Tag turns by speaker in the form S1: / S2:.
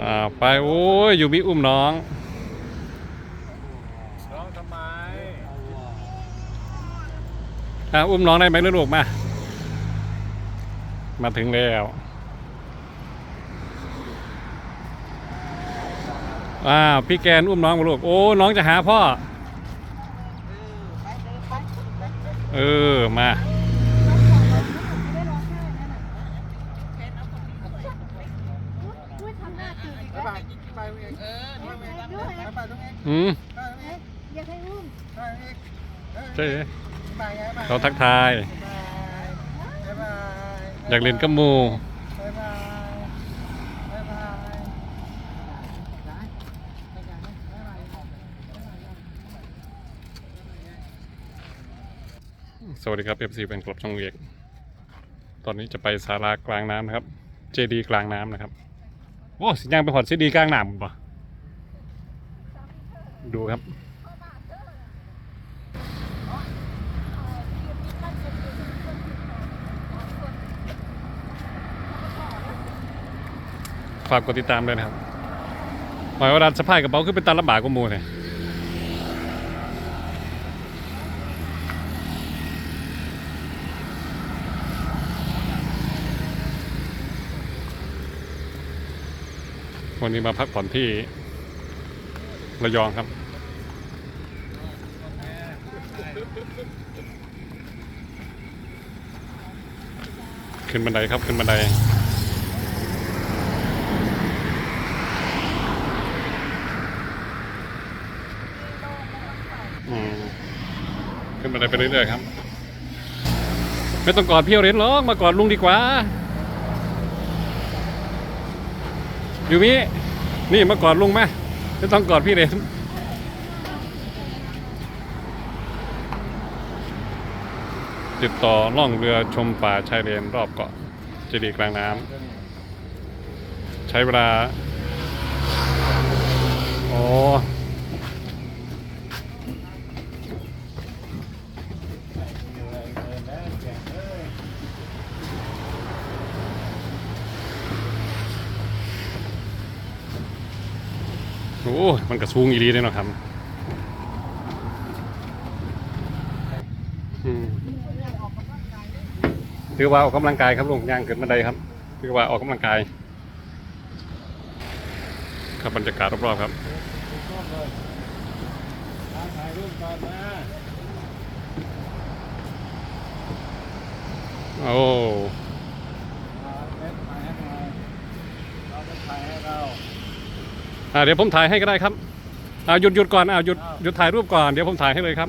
S1: อ่าไป โอ้ยอยู่มีอุ้มน้อง
S2: ร้องทำไม
S1: อ่าอุ้มน้องได้ไหมลูกมา มาถึงแล้วอ้าวพี่แกนอุ้มน้องมาลูก โอ้ น้องจะหาพ่อ เออ มา
S2: ไปไปไปเองเออไปไปไปตรงนี้
S1: อืม
S3: อยากให้อุ้ม
S2: ไปอีก
S1: เจ๊
S2: ไปไงไป
S1: เขาทักทาย
S2: บายบาย
S1: อยากเล่นกับมูสวัสดีครับ FC เป็นกลับช่องเอกตอนนี้จะไปศาลากลางน้ำนะครับ เจดีกลางน้ำนะครับ อ้สิยังไปหอดซีดีกลางหนามปะดูครับ ฝากกดติดตามด้วยนะครับ หมายว่าร้านสะพายกระเป๋าขึ้นเป็นตาลำบากกว่ามูเลย วันนี้มาพักผ่อนที่ระยองครับ ขึ้นบันไดครับขึ้นบันไดขึ้นบันไดไปเรื่อยๆครับ ไม่ต้องกอดพี่เอเรนหรอกมากอดลุงดีกว่า อยู่มินี่มากอดลุงไหมไม่ต้องกอดพี่เรนติดต่อล่องเรือชมป่าชายเลนรอบเกาะเจดีย์กลางน้ำใช้เวลาอ๋อ โอ้มันกระสูงอีรีเลยเนาะครับถือว่าออกกำลังกายครับลุงย่างขึ้นบันไดครับถือว่าออกกำลังกาย ครับบรรยากาศรอบๆครับ
S2: ถ่ายรูปก่อนนะ
S1: โอ้
S2: เฟซถ่ายให้หน่อยเราจะถ่ายให้เรา
S1: อ่า เดี๋ยวผมถ่ายให้ก็ได้ครับหยุดหยุดก่อนอ่าหยุดหยุดถ่ายรูปก่อนเดี๋ยวผมถ่ายให้เลยครับ